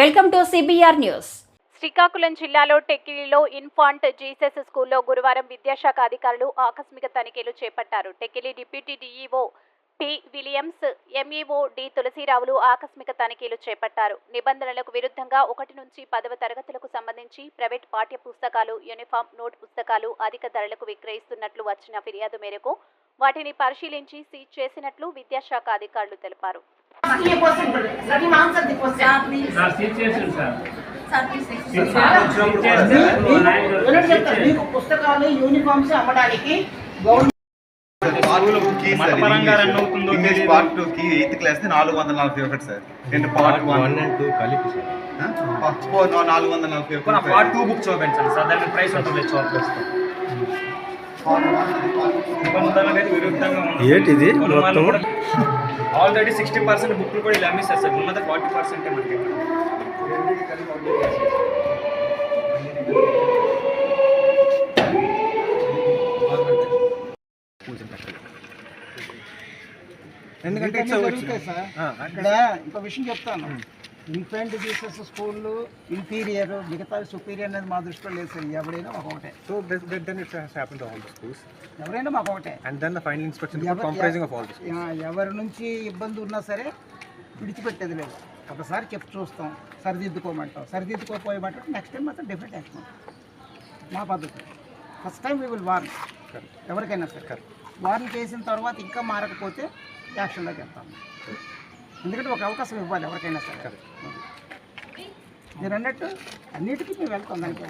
Welcome to CBR news. Srikakulam జిల్లాలో టెక్కిలిలో infant Jesus స్కూల్లో గురువారం విద్యాశాఖ అధికారులు ఆకస్మిక తనిఖీలు చేపట్టారు. Tekkali deputy DEO P Williams MEO D తులసిరావులు ఆకస్మిక తనిఖీలు చేపట్టారు. నిబంధనలకు విరుద్ధంగా ఒకటి నుంచి పదవ తరగతులకు సంబంధించి ప్రైవేట్ పాఠ్య పుస్తకాలు యూనిఫామ్ నోట్ పుస్తకాలు అధిక ధరలకు విక్రయిస్తున్నట్లు వచ్చిన ఫిర్యాదు మేరకు వాటిని పరిశీలించి సీజ్ చేసినట్లు విద్యాశాఖ అధికారులు తెలిపారు. ये question sir he answer the question sir seat చేసాను సార్ యూనిట్ చెప్తారు మీకు పుస్తకాలు యూనిఫామ్స్ అమ్మడానికి గవర్నమెంట్ మతపరంగా రన్ అవుతుందో ఇంగ్లీష్ తెలియదు. పార్ట్ టూ కి ఎయిత్ క్లాస్ నాలుగు వందల నలభై ఒకటి సార్ రెండు part one one and two కలిపి సార్ నాలుగు వందల నలభై మన ఒకటి పార్ట్ టూ బుక్ చూపించండి సార్ దాని ప్రైస్ ఉంటుంది చూపిస్తాం నిబంధనలకు విరుద్ధంగా ఉంది. ఏంటిది? మొత్తం? ఆల్రెడీ సిక్స్టీ పర్సెంట్ బుక్లు కూడా ఇలా అమ్మిస్తారు సార్. ఉన్నది ఫార్టీ పర్సెంట్ మనకి. ఎందుకంటే ఇక్కడ ఇంకో విషయం చెప్తాను. ఇన్ఫెంట్ జీసస్ స్కూళ్ళు ఇంటీరియర్ మిగతా సుపీరియర్ అనేది మా దృష్టిలో లేదు సార్. ఎవరైనా మాకు ఒకటే. So has happened to all the schools. ఎవరైనా మాకు ఒకటే. Final inspection ఎవ- report comprising of all the schools. ఎ- ఎవరి నుంచి ఇబ్బంది ఉన్నా సరే విడిచిపెట్టేది లేదు. ఒకసారి చెప్పి చూస్తాం. సరిదిద్దుకోమంటాం. సరిదిద్దుకోపోయమంటే నెక్స్ట్ టైం మాత్రం డిఫరెంట్ యాక్షన్ మా పద్ధతి. First time we will warn ఎవరికైనా సరే. వార్న్ చేసిన తర్వాత ఇంకా మారకపోతే యాక్షన్లోకి వెళ్తాం. ఎందుకంటే ఒక అవకాశం ఇవ్వాలి ఎవరికైనా సరే మీరు అన్నట్టు అన్నిటికీ మేము వెళ్తాం దానికి.